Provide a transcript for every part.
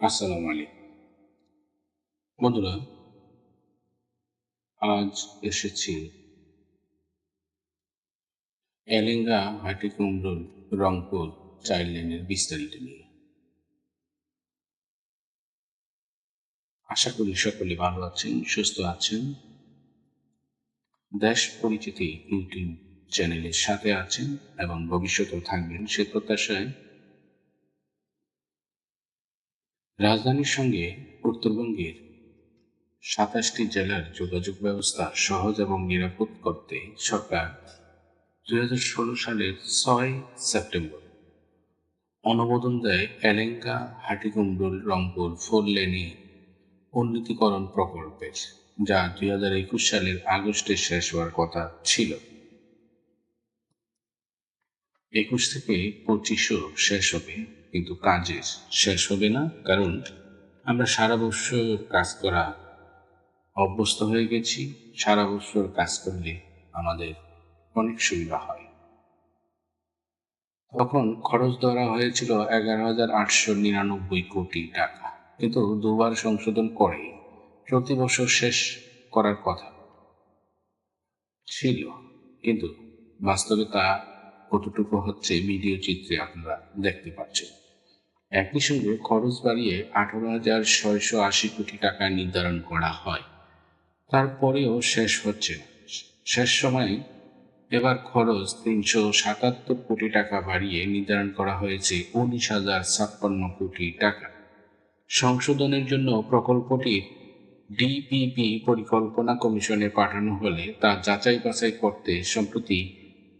আসসালামু আলাইকুম। বন্ধুরা, আজ এসেছি এলেঙ্গা হাটিকুমরুল রংপুর চাইল্ড লাইনের বিস্তারিত নিয়ে। আশা করি সকলে ভালো আছেন, সুস্থ আছেন। দেশ পরিচিতি ইউটিউব চ্যানেলের সাথে আছেন এবং ভবিষ্যতেও থাকবেন সে প্রত্যাশায় রাজধানীর সঙ্গে উত্তরবঙ্গের সাতাশটি জেলার যোগাযোগ ব্যবস্থা সহজ এবং নিরাপদ করতে সরকার দুই হাজার ষোলো সালের ছয় সেপ্টেম্বর অনুমোদন দেয় এলেঙ্গা হাটিকুমরুল রংপুর ফোর লেনে উন্নতিকরণ প্রকল্পের, যা দুই হাজার একুশ সালের আগস্টে শেষ হওয়ার কথা ছিল। একুশ থেকে পঁচিশও শেষ হবে কিন্তু কাজের শেষ হবে না, কারণ আমরা সারা বছর কাজ করা অভ্যস্ত হয়ে গেছি। সারা বছর কাজ করলে আমাদের অনেক সুবিধা হয়। তখন খরচ ধরা হয়েছিল এগারো হাজার আটশো নিরানব্বই কোটি টাকা। কিন্তু দুবার সংশোধন করে প্রতি বছর শেষ করার কথা ছিল। কিন্তু বাস্তবে তা কতটুকু হচ্ছে ভিডিও চিত্রে আপনারা দেখতে পাচ্ছেন। একই সঙ্গে খরচ বাড়িয়ে আঠারো হাজার ছয়শো আশি কোটি টাকা নির্ধারণ করা হয়। তারপরেও শেষ হচ্ছে শেষ সময়ে এবার খরচ তিনশো সাতাত্তর কোটি টাকা বাড়িয়ে নির্ধারণ করা হয়েছে উনিশ হাজার ছাপ্পান্ন কোটি টাকা। সংশোধনের জন্য প্রকল্পটি ডিপিপি পরিকল্পনা কমিশনে পাঠানো হলে তা যাচাই বাছাই করতে সম্প্রতি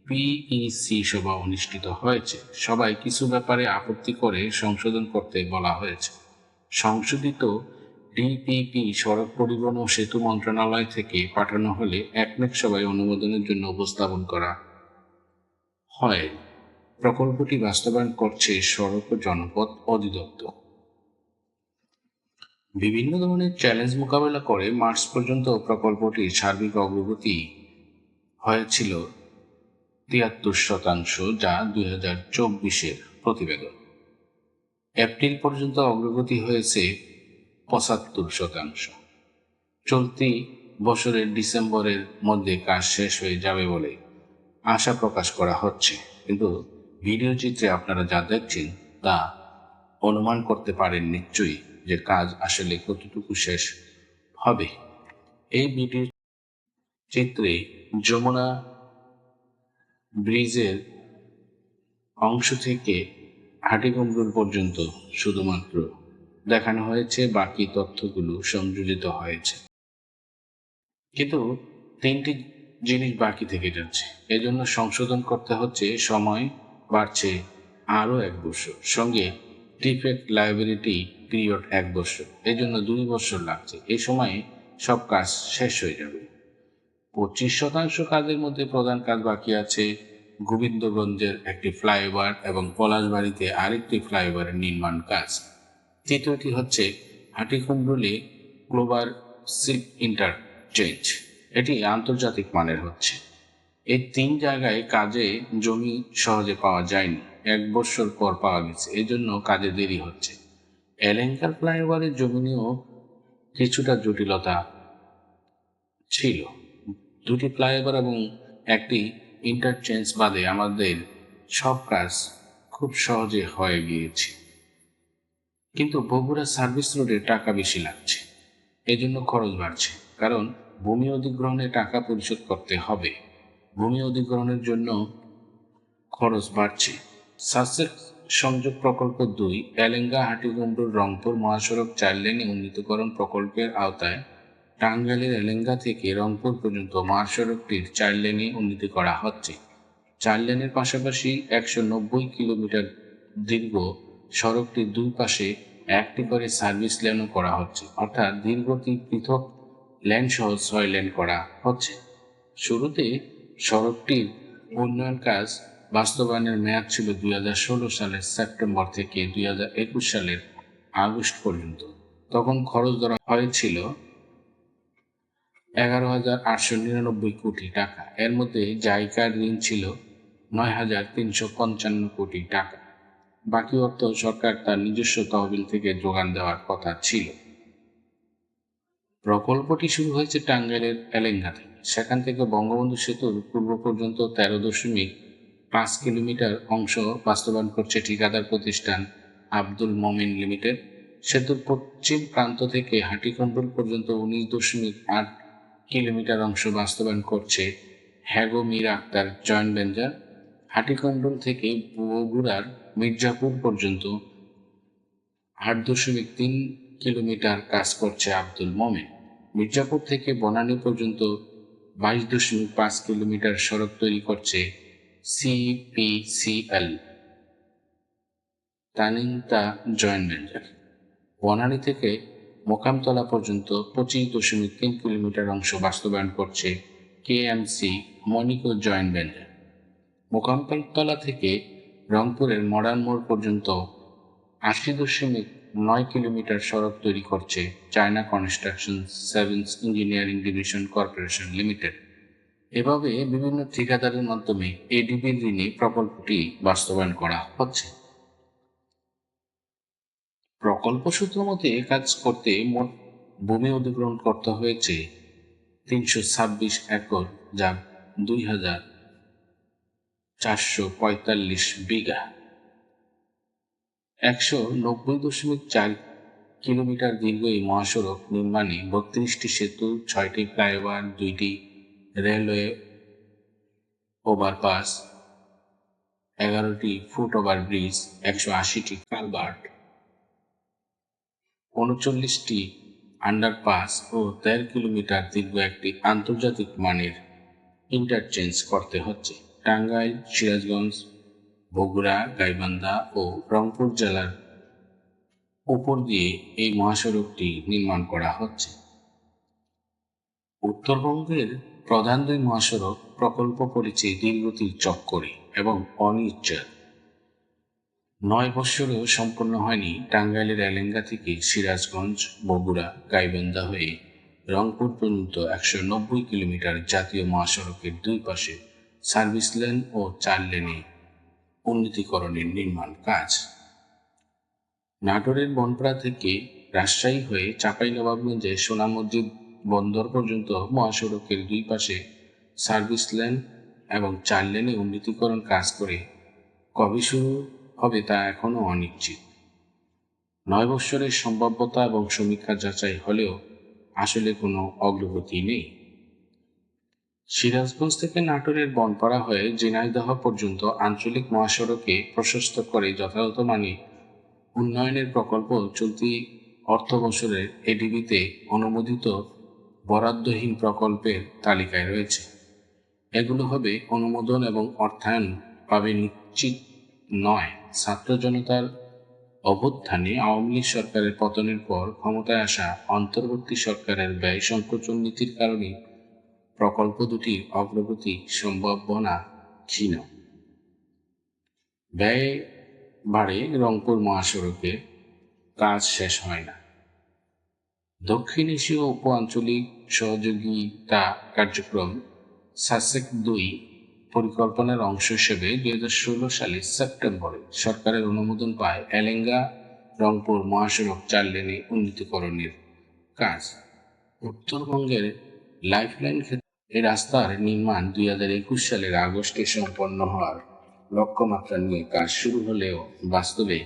পিইসি সভা অনুষ্ঠিত হয়েছে। সবাই কিছু ব্যাপারে আপত্তি করে সংশোধন করতে বলা হয়েছে। সংশোধিত ডিপিপি সড়ক পরিবহন ও সেতু মন্ত্রণালয় থেকে পাঠানো হলে একনেক সভায় অনুমোদনের জন্য উপস্থাপন করা হয়। প্রকল্পটি বাস্তবায়ন করছে সড়ক ও জনপথ অধিদপ্তর। বিভিন্ন ধরনের চ্যালেঞ্জ মোকাবেলা করে মার্চ পর্যন্ত প্রকল্পটির সার্বিক অগ্রগতি হয়েছিল। তিয়াত্তর শতাংশ, যা দুই হাজার চব্বিশের প্রতিবেদন। এপ্রিল পর্যন্ত অগ্রগতি হয়েছে পঁচাত্তর শতাংশ। চলতি বছরের ডিসেম্বরের মধ্যে কাজ শেষ হয়ে যাবে বলে আশা প্রকাশ করা হচ্ছে। কিন্তু ভিডিও চিত্রে আপনারা যা দেখছেন, তা অনুমান করতে পারেন নিশ্চয়ই যে কাজ আসলে কতটুকু শেষ হবে। এই ভিডিও চিত্রে যমুনা ব্রিজের অংশ থেকে হাটিকুমরুল পর্যন্ত শুধুমাত্র দেখানো হয়েছে, বাকি তথ্যগুলো সংযোজিত হয়েছে। কিন্তু তিনটি জিনিস বাকি থেকে যাচ্ছে। এজন্য সংশোধন করতে হচ্ছে, সময় বাড়ছে আরও এক বছর। সঙ্গে ডিফেক্ট লাইব্রেরিটি পিরিয়ড এক বছর। এজন্য দুই বছর লাগছে। এই সময়ে সব কাজ শেষ হয়ে যাবে। পঁচিশ শতাংশ কাজের মধ্যে প্রধান কাজ বাকি আছে। গোবিন্দগঞ্জের একটি ফ্লাইওভার এবং পলাশবাড়িতে আরেকটি ফ্লাইওভারের নির্মাণ কাজ। তৃতীয়টি হচ্ছে হাটিকুমরুলি গ্লোবাল সিল্ক ইন্টারচেঞ্জ। এটি আন্তর্জাতিক মানের হচ্ছে। এই তিন জায়গায় কাজে জমি সহজে পাওয়া যায়নি। এক বছর পর পাওয়া গেছে। এই জন্য কাজে দেরি হচ্ছে। এলেঙ্কার ফ্লাইওভারের জমি নিয়েও কিছুটা জটিলতা ছিল। দুটি ফ্লাইওভার এবং একটি ইন্টারচেঞ্জ বাদে আমাদের সব কাজ খুব সহজে হয়ে গিয়েছে। কিন্তু বগুড়া সার্ভিস রোডে টাকা বেশি লাগছে। এজন্য খরচ বাড়ছে। কারণ ভূমি অধিগ্রহণে টাকা পরিশোধ করতে হবে। ভূমি অধিগ্রহণের জন্য খরচ বাড়ছে। সাসেক্স সংযোগ প্রকল্প দুই এলেঙ্গা হাটিগুন্ডুর রংপুর মহাসড়ক চার লেনে উন্নীতকরণ প্রকল্পের আওতায় টাঙ্গাইলের এলেঙ্গা থেকে রংপুর পর্যন্ত মহাসড়কটির চার লেনে উন্নতি করা হচ্ছে। চার লেনের পাশাপাশি একশো নব্বই কিলোমিটার দীর্ঘ সড়কটির দুই পাশে একটি করে সার্ভিস লেনও করা হচ্ছে। অর্থাৎ দীর্ঘটি পৃথক লেন সহ ছয় লেন করা হচ্ছে। শুরুতে সড়কটির উন্নয়ন কাজ বাস্তবায়নের মেয়াদ ছিল দুই হাজার ষোলো সালের সেপ্টেম্বর থেকে দুই হাজার একুশ সালের আগস্ট পর্যন্ত। তখন খরচ ধরা হয়েছিল এগারো হাজার আটশো নিরানব্বই কোটি টাকা। এর মধ্যে জায়গার ঋণ ছিল নয় হাজার তিনশো পঞ্চান্ন কোটি টাকা। বাকি অর্থ সরকার তার নিজস্ব তহবিল থেকে যোগান দেওয়ার কথা ছিল। প্রকল্পটি শুরু হয়েছে টাঙ্গাইলের এলেঙ্গা থেকে। সেখান থেকে বঙ্গবন্ধু সেতুর পূর্ব পর্যন্ত তেরো দশমিক পাঁচ কিলোমিটার অংশ বাস্তবায়ন করছে ঠিকাদার প্রতিষ্ঠান আব্দুল মমিন লিমিটেড। সেতুর পশ্চিম প্রান্ত থেকে হাটিকন্ট্রোল পর্যন্ত উনিশ দশমিক আট কিলোমিটার অংশ বাস্তবায়ন করছে হ্যাগো মীর আক্তার জয়েন্ট ভেঞ্চার হাটিকন্ট্রোল থেকে বগুড়ার মির্জাপুর পর্যন্ত আট দশমিক তিন কিলোমিটার কাজ করছে আব্দুল মোমেন। মির্জাপুর থেকে বনানী পর্যন্ত বাইশ দশমিক পাঁচ কিলোমিটার সড়ক তৈরি করছে সিপিসিএল তানিংতা জয়েন্ট ভেঞ্চার। বনানী থেকে মোকামতলা পর্যন্ত পঁচিশ দশমিক তিন কিলোমিটার অংশ বাস্তবায়ন করছে কেএমসি মনিকো জয়েন্ট ভেঞ্চার মোকামতলা থেকে রংপুরের মডার্ন মোড় পর্যন্ত আশি দশমিক নয় কিলোমিটার সড়ক তৈরি করছে China construction sevens engineering division corporation limited. এভাবে বিভিন্ন ঠিকাদারের মাধ্যমে এডিবির ঋণে প্রকল্পটি বাস্তবায়ন করা হচ্ছে। প্রকল্প সূত্র মতে কাজ করতে মোট ভূমি অধিগ্রহণ করতে হয়েছে তিনশো ছাব্বিশ একর, যা দুই হাজার চারশো পঁয়তাল্লিশ বিঘা। একশো নব্বই দশমিক চার কিলোমিটার দীর্ঘ এই মহাসড়ক নির্মাণে বত্রিশটি সেতু, ছয়টি ফ্লাইওভার, দুইটি রেলওয়ে ওভারপাস, এগারোটি ফুট ওভার ব্রিজ একশো আশিটি কালভার্ট। উনচল্লিশটি আন্ডারপাস ও দেড় কিলোমিটার দীর্ঘ একটি আন্তর্জাতিক মানের ইন্টারচেঞ্জ করতে হচ্ছে। টাঙ্গাইল, সিরাজগঞ্জ, বগুড়া, গাইবান্ধা ও রংপুর জেলার উপর দিয়ে এই মহাসড়কটি নির্মাণ করা হচ্ছে। উত্তরবঙ্গের প্রধান দুই মহাসড়ক প্রকল্প পরিচয় দীর্ঘতির চক্করে এবং অনিশ্চয় নয় বৎসরেও সম্পন্ন হয়নি টাঙ্গাইলের এলেঙ্গা থেকে সিরাজগঞ্জ, বগুড়া, গাইবান্ধা হয়ে রংপুর পর্যন্ত একশো নব্বই কিলোমিটার জাতীয় মহাসড়কের দুই পাশে সার্ভিস লেন ও চার লেনে উন্নতিকরণের নির্মাণ কাজ। নাটোরের বনপাড়া থেকে রাজশাহী হয়ে চাঁপাইনবাবগঞ্জে সোনা মসজিদ বন্দর পর্যন্ত মহাসড়কের দুই পাশে সার্ভিস লেন এবং চার লেনে উন্নতিকরণ কাজ করে কবে শুরু হবে তা এখনও অনিশ্চিত। নয় বৎসরের সম্ভাব্যতা এবং সমীক্ষা যাচাই হলেও আসলে কোনো অগ্রগতি নেই। সিরাজগঞ্জ থেকে নাটোরের বনপাড়া হয়ে ঝিনাইদহ পর্যন্ত আঞ্চলিক মহাসড়কে প্রশস্ত করে যথাযথ মানে উন্নয়নের প্রকল্প চলতি অর্থ বছরের এডিবিতে অনুমোদিত বরাদ্দহীন প্রকল্পের তালিকায় রয়েছে। এগুলো হবে অনুমোদন এবং অর্থায়ন পাবে নিশ্চিত নয়, ছাত্র জনতার অভ্যুত্থানে আওয়ামী লীগ সরকারের পতনের পর ক্ষমতায় আসা অন্তর্বর্তী সরকারের ব্যয় সংকোচন নীতির কারণে প্রকল্প দুটির অগ্রগতি সম্ভাবনা ক্ষীণ। ব্যয় বাড়ে রংপুর মহাসড়কে, কাজ শেষ হয় না। দক্ষিণ এশীয় উপ আঞ্চলিক সহযোগিতা কার্যক্রম সাসেক দুই পরিকল্পনার অংশ হিসেবে দুই হাজার ষোলো সালের সেপ্টেম্বরে সরকারের অনুমোদন পায় এলেঙ্গা, রংপুর, মহাসড়ক চার লেনে উন্নীতকরণের কাজ। উত্তরবঙ্গের লাইফলাইন ক্ষেত্রে এই রাস্তার নির্মাণ দুই হাজার একুশ সালের আগস্টে সম্পন্ন হওয়ার লক্ষ্যমাত্রা নিয়ে কাজ শুরু হলেও বাস্তবে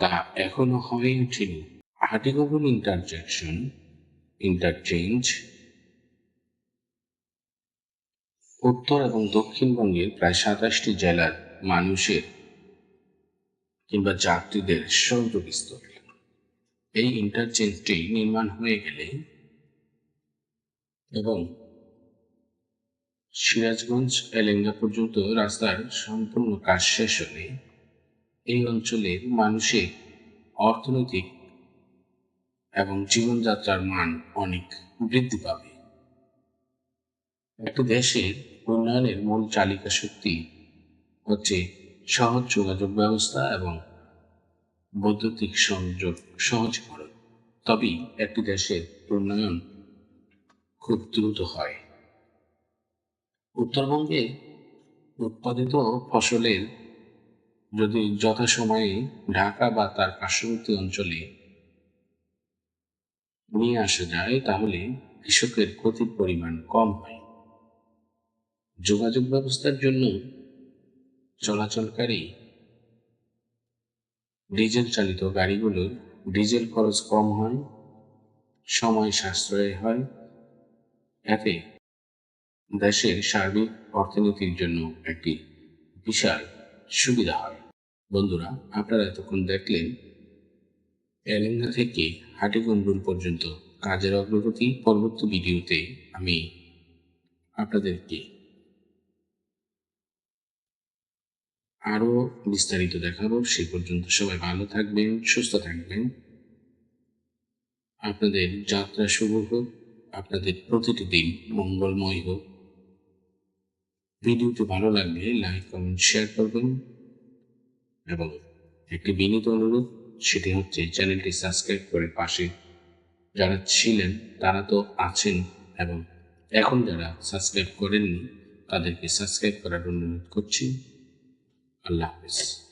তা এখনও হয়ে ওঠেনি। হাটিগোবন ইন্টারজেকশন, ইন্টারচেঞ্জ উত্তর এবং দক্ষিণবঙ্গের প্রায় সাতাশটি জেলার মানুষের কিংবা যাত্রীদের সংযোগস্থল এই ইন্টারচেঞ্জটি নির্মাণ হয়ে গেলে এবং সিরাজগঞ্জ, এলেঙ্গা পর্যন্ত রাস্তার সম্পূর্ণ কাজ শেষ হলে এই অঞ্চলের মানুষের অর্থনৈতিক এবং জীবনযাত্রার মান অনেক বৃদ্ধি পাবে। একটি দেশের উন্নয়নের মূল চালিকা শক্তি হচ্ছে সহজ যোগাযোগ ব্যবস্থা এবং বৈদ্যুতিক সংযোগ সহজীকরণ। তবেই একটি দেশের উন্নয়ন খুব দ্রুত হয়। উত্তরবঙ্গে উৎপাদিত ফসলের যদি যথাসময়ে ঢাকা বা তার পার্শ্ববর্তী অঞ্চলে নিয়ে আসা যায়, তাহলে কৃষকের ক্ষতির পরিমাণ কম হয়। যোগাযোগ ব্যবস্থার জন্য চলাচলকারী ডিজেল চালিত গাড়িগুলোর ডিজেল খরচ কম হয়, সময় সাশ্রয় হয়, এতে দেশের সার্বিক অর্থনীতির জন্য একটি বিশাল সুবিধা হয়। বন্ধুরা, আপনারা এতক্ষণ দেখলেন এলেঙ্গা থেকে হাটিগঞ্জুর পর্যন্ত কাজের অগ্রগতি। পরবর্তী ভিডিওতে আমি আপনাদেরকে আরও বিস্তারিত দেখাবো। সে পর্যন্ত সবাই ভালো থাকবেন, সুস্থ থাকবেন। আপনাদের যাত্রা শুভ হোক, আপনাদের প্রতিটি দিন মঙ্গলময় হোক। ভিডিওটি ভালো লাগলে লাইক, কমেন্ট, শেয়ার করবেন। এবং একটি বিনীত অনুরোধ, সেটি হচ্ছে চ্যানেলটি সাবস্ক্রাইব করে পাশে যারা ছিলেন, তারা তো আছেন এবং এখন যারা সাবস্ক্রাইব করেননি, তাদেরকে সাবস্ক্রাইব করার অনুরোধ করছি। الله بس